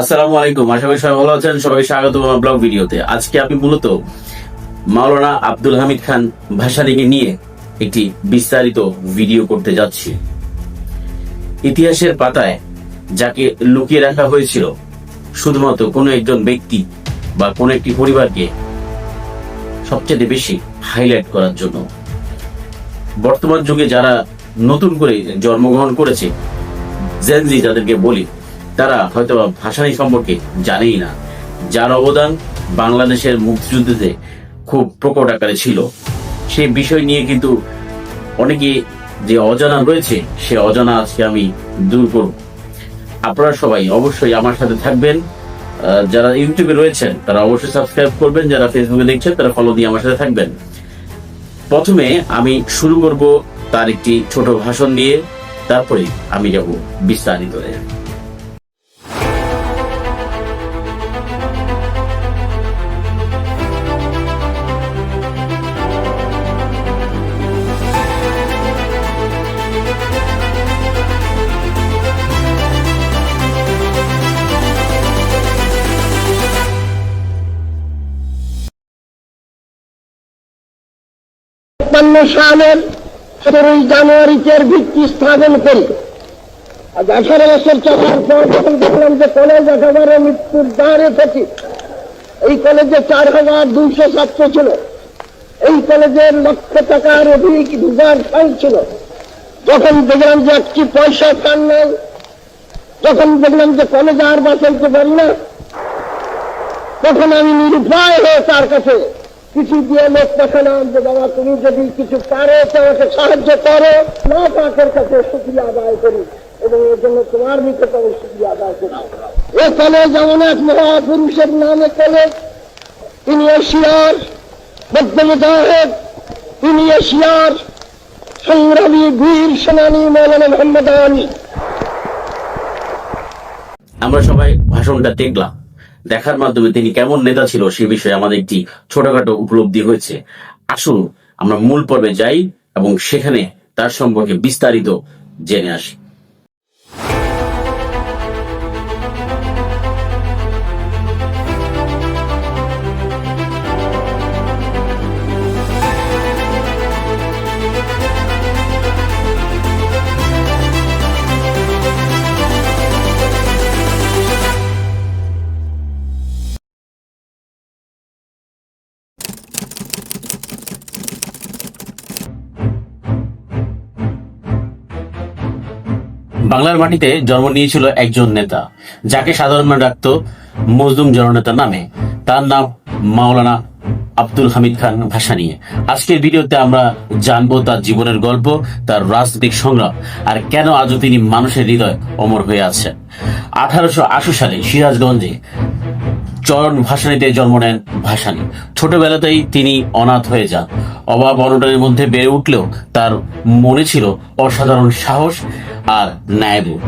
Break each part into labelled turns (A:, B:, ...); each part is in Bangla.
A: আসসালামু আলাইকুম। আশা করি সবাই ভালো আছেন। সবাই স্বাগত আমার ব্লগ ভিডিওতে। আজকে আমি মূলত মাওলানা আব্দুল হামিদ খান ভাসানীকে নিয়ে একটি বিস্তারিত ভিডিও করতে যাচ্ছি। ইতিহাসের পাতায় যাকে লুকিয়ে রাখা হয়েছিল, শুধুমাত্র কোনো একজন ব্যক্তি বা কোনো একটি পরিবারকে সবচেয়ে বেশি হাইলাইট করার জন্য। বর্তমান যুগে যারা নতুন করে জন্মগ্রহণ করেছে জেনজি যাদেরকে বলি তারা হয়তো বা ভাষানী সম্পর্কে জানেই না। যার অবদান বাংলাদেশের মুক্তিযুদ্ধে খুব প্রকট আকারে ছিল। সেই বিষয় নিয়ে কিন্তু অনেকে যে অজানা রয়েছে, সে অজানা আজকে আমি দূর করব। আপনারা সবাই অবশ্যই আমার সাথে থাকবেন। যারা ইউটিউবে রয়েছেন, তারা অবশ্যই সাবস্ক্রাইব করবেন। যারা ফেসবুকে দেখছেন, তারা ফলো দিয়ে আমার সাথে থাকবেন। প্রথমে আমি শুরু করব তার একটি ছোট ভাষণ দিয়ে তারপরে আমি যাব বিস্তারিত
B: তিপ্পান্ন সালের সতেরোই জানুয়ারিতে ভিত্তি স্থাপন করি। আজ আঠারো বছর চলার পর যখন দেখলাম যে কলেজ একেবারে মৃত্যুর দ্বারে থেকে এই কলেজে চার হাজার দুইশো ছাত্র ছিল। এই কলেজের লক্ষ টাকার অধিক ঢুকার ফাইল ছিল। যখন দেখলাম যে একটি পয়সা ফান নেই, যখন দেখলাম যে কলেজে আর বাঁচাইতে পারি না, তখন আমি নিরুপায় হয়ে তার কাছে কিছু দিয়ে লোক পাঠালাম যে, বাবা, তুমি যদি কিছু পারো, তো আমাকে সাহায্য করো। না, পাকের কাছে সুক্রিয়া আদায় করি এবং এর জন্য তোমার নিকট আমি সুক্রিয়া আদায় করি। এ কলেজ যেমন এক মহাপুরুষের নামে কলেজ তিনি এশিয়ার মধ্যমুজাহেদ তিনি এশিয়ার সংগ্রামী বীর সেনানী মৌলানা মোহাম্মদ
A: আমরা সবাই ভাষণটা দেখলাম। দেখার মাধ্যমে তিনি কেমন নেতা ছিল সে বিষয়ে আমাদের একটি ছোটখাটো উপলব্ধি হয়েছে। আসুন আমরা মূল পর্বে যাই এবং সেখানে তার সম্পর্কে বিস্তারিত জেনে আসি। বাংলার মাটিতে জন্ম নিয়েছিল একজন নেতা, যাকে সাধারণ মানুষ ডাকত মজলুম জননেতা নামে। তার নাম মাওলানা আব্দুল হামিদ খান ভাষা নিয়ে আজকের ভিডিওতে আমরা জানব তার জীবনের গল্প, তার রাজনৈতিক সংগ্রাম, আর কেন আজও তিনি মানুষের হৃদয় অমর হয়ে আছেন। আঠারোশো আশি সালে সিরাজগঞ্জে চরণ ভাসানীতে জন্ম নেন ভাসানী। ছোটবেলাতেই তিনি অনাথ হয়ে যান। অভাব অনটনের মধ্যে বেড়ে উঠলেও তার মনে ছিল অসাধারণ সাহস আর ন্যায়বোধ।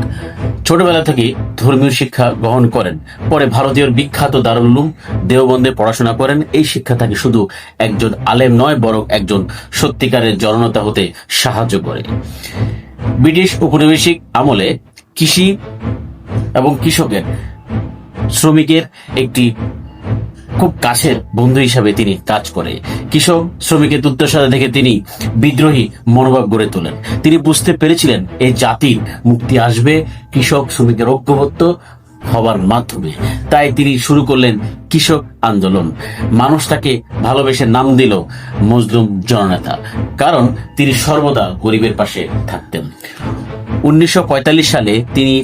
A: ছোটবেলা থেকে ধর্মীয় শিক্ষা গ্রহণ করেন। পরে ভারতীয় বিখ্যাত দারুল উলুম দেওবন্দে পড়াশোনা করেন। এই শিক্ষা তাকে শুধু একজন আলেম নয়, বরং একজন সত্যিকারের জননেতা হতে সাহায্য করে। ব্রিটিশ উপনিবেশিক আমলে কৃষি এবং কৃষকের শ্রমিকের একটি খুব কাছের বন্ধু হিসাবে তিনি কাজ করে। কৃষক শ্রমিকের দুর্দশা দেখে তিনি বিদ্রোহী মনোভাব গড়ে তোলেন। তিনি বুঝতে পেরেছিলেন এই জাতির মুক্তি আসবে, কৃষক শ্রমিকের ঐক্যবদ্ধ হবার মাধ্যমে। তাই তিনি শুরু করলেন কৃষক আন্দোলন। মানুষ তাকে ভালোবেসে নাম দিল মজলুম জননেতা, কারণ তিনি সর্বদা গরিবের পাশে থাকতেন। উনিশশো পঁয়তাল্লিশ সালে তিনি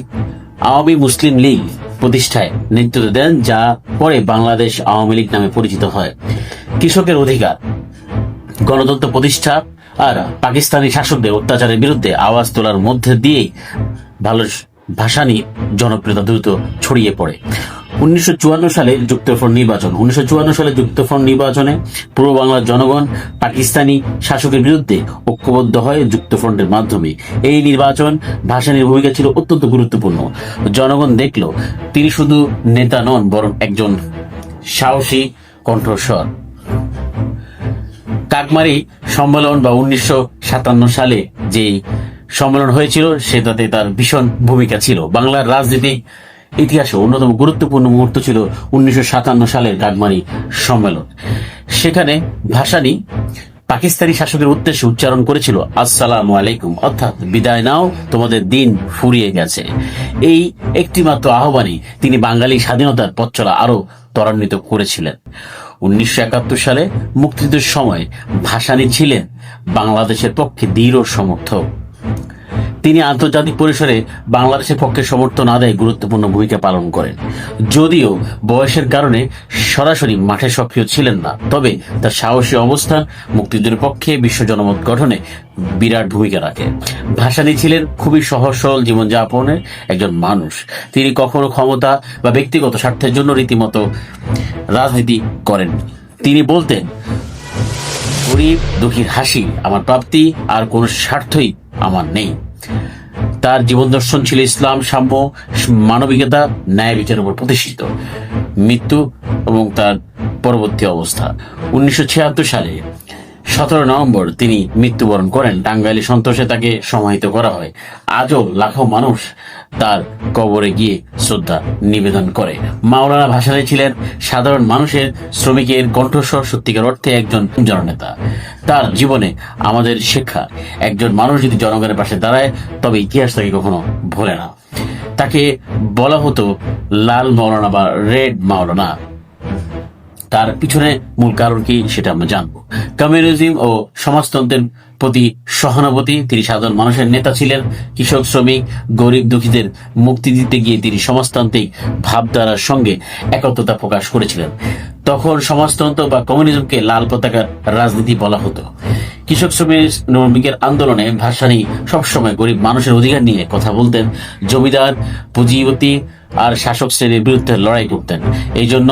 A: আওয়ামী মুসলিম লীগ প্রতিষ্ঠায় নেতৃত্ব দেন, যা পরে বাংলাদেশ আওয়ামী লীগ নামে পরিচিত হয়। কৃষকের অধিকার, গণতন্ত্র প্রতিষ্ঠা আর পাকিস্তানি শাসকদের অত্যাচারের বিরুদ্ধে আওয়াজ তোলার মধ্যে দিয়ে ভালো ভাসানি জনপ্রিয়তা দ্রুত ছড়িয়ে পড়ে। উনিশশো সালে যুক্তফ্রন্ট নির্বাচন। উনিশশো সালে যুক্তফ্রন্ট নির্বাচনে পূর্ব বাংলার জনগণ পাকিস্তানি শাসকের বিরুদ্ধে ঐক্যবদ্ধ হয় যুক্তফ্রন্টের মাধ্যমে। এই নির্বাচন ভাসানির ভূমিকা ছিল অত্যন্ত গুরুত্বপূর্ণ। জনগণ দেখল, তিনি শুধু নেতা নন, বরং একজন সাহসী কণ্ঠস্বর। কাকমারি সম্মেলন বা উনিশশো সাতান্ন সালে যে সম্মেলন হয়েছিল, সেটাতে তার ভীষণ ভূমিকা ছিল। বাংলার রাজনীতি ইতিহাসে অন্যতম গুরুত্বপূর্ণ মুহূর্ত ছিল উনিশশো সাতান্ন সালের গাগমারি সম্মেলন। সেখানে ভাসানী পাকিস্তানি শাসকের উদ্দেশ্যে উচ্চারণ করেছিল, আসসালামু আলাইকুম। অর্থাৎ, বিদায় নাও, তোমাদের দিন ফুরিয়ে গেছে। এই একটিমাত্র আহ্বানই তিনি বাঙালি স্বাধীনতার পথ চলা আরও ত্বরান্বিত করেছিলেন। উনিশশো একাত্তর সালে মুক্তিযুদ্ধের সময় ভাসানী ছিলেন বাংলাদেশের পক্ষে দৃঢ় সমর্থক। তিনি আন্তর্জাতিক পরিসরে বাংলাদেশের পক্ষে সমর্থন আদায়ে গুরুত্বপূর্ণ ভূমিকা পালন করেন। যদিও বয়সের কারণে সরাসরি মাঠে সক্রিয় ছিলেন না, তবে তার সাহসী অবস্থান মুক্তিযুদ্ধের পক্ষে বিশ্ব জনমত গঠনে বিরাট ভূমিকা রাখে। ভাসানী ছিলেন খুবই সহজ, সরল জীবনযাপনের একজন মানুষ। তিনি কখনো ক্ষমতা বা ব্যক্তিগত স্বার্থের জন্য রীতিমতো রাজনীতি করেন। তিনি বলতেন, গরিব, দুঃখীর হাসি আমার প্রাপ্তি, আর কোনো স্বার্থই আমার নেই। তার জীবন দর্শন ছিল ইসলাম, সাম্য, মানবিকতা, ন্যায় বিচারের উপর প্রতিষ্ঠিত। মৃত্যু এবং তার পরবর্তী অবস্থা। উনিশশো ছিয়াত্তর সালে সতেরো নভেম্বর তিনি মৃত্যুবরণ করেন। টাঙ্গাইলে সন্তোষে তাকে সমাহিত করা হয়। আজও লাখো মানুষ তার কবরে গিয়ে শ্রদ্ধা নিবেদন করে। মাওলানা ভাসানী ছিলেন সাধারণ মানুষের শ্রমিকের কণ্ঠস্বর সত্যিকার অর্থে একজন জননেতা। তার জীবনে আমাদের শিক্ষা, একজন মানুষ যদি জনগণের পাশে দাঁড়ায়, তবে ইতিহাস তাকে কখনো ভোলে না। তাকে বলা হতো লাল মাওলানা বা রেড মাওলানা। তার পিছনে মূল কারণ কি সেটা আমরা জানব। কমিউনিজম ও সমাজতন্ত্রের প্রতি সহানুভূতি, তিনি সাধারণ মানুষের নেতা ছিলেন, কৃষক, শ্রমিক, গরিব দুঃখীদের মুক্তি দিতে গিয়ে তিনি সমাজতান্ত্রিক ভাবধারার সঙ্গে একত্রতা প্রকাশ করেছিলেন। তখন সমাজতন্ত্র বা কমিউনিজমকে লাল পতাকার রাজনীতি বলা হতো। কৃষক, শ্রমিক, শ্রমিকের আন্দোলনে ভাসানী সবসময় গরিব মানুষের অধিকার নিয়ে কথা বলতেন, জমিদার, পুঁজিপতি আর শাসক শ্রেণির বিরুদ্ধে লড়াই করতেন। এই জন্য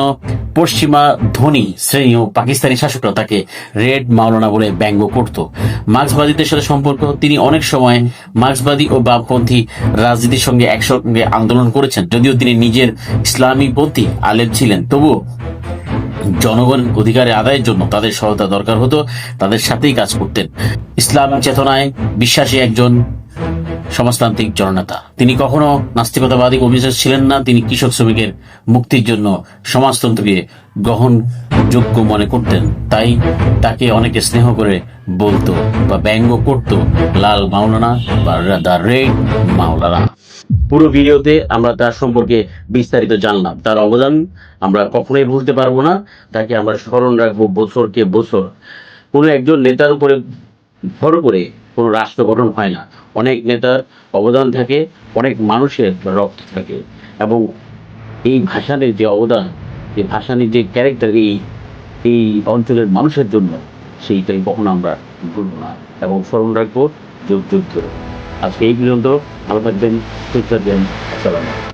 A: পশ্চিমা ধনী শ্রেণি ও পাকিস্তানি শাসকরা তাকে রেড মাওলানা বলে ব্যঙ্গ করত। মার্ক্সবাদীদের সাথে সম্পর্ক, তিনি অনেক সময় মার্ক্সবাদী ও বামপন্থী রাজনীতির সঙ্গে একসঙ্গে আন্দোলন করেছেন, যদিও তিনি নিজের ইসলামী পন্থী আলেম ছিলেন। তবুও জনগণ অধিকারের আদায়ের জন্য তাদের সহায়তা দরকার হতো, তাদের সাথেই কাজ করতেন। ইসলাম চেতনায় বিশ্বাসী একজন সমাজতান্ত্রিক জননেতা। তিনি কখনো নাস্তিকতাবাদী অভিযোগ ছিলেন না, তিনি কৃষক শ্রমিকের মুক্তির জন্য সমাজতন্ত্রকে গ্রহণযোগ্য মনে করতেন। তাই তাকে অনেকে স্নেহ করে বলতো বা ব্যঙ্গ করত লাল মাওলানা বা দা রেড মাওলানা। পুরো ভিডিওতে আমরা তার সম্পর্কে বিস্তারিত জানলাম। তার অবদান আমরা কখনোই ভুলতে পারব না, তাকে আমরা স্মরণ রাখব বছরকে বছর। কোনো একজন নেতার উপরে ভর করে কোনো রাষ্ট্র গঠন হয় না। অনেক নেতার অবদান থাকে, অনেক মানুষের রক্ত থাকে এবং এই ভাষানের যে অবদান যে ভাষানির যে ক্যারেক্টার এই এই অঞ্চলের মানুষের জন্য সেইটাই কখনো আমরা ভুলব না এবং স্মরণ রাখব যুগ যুগ ধরে আজকে এই পর্যন্ত, ভালো থাকবেন, সুস্থ থাকবেন, আসসালাম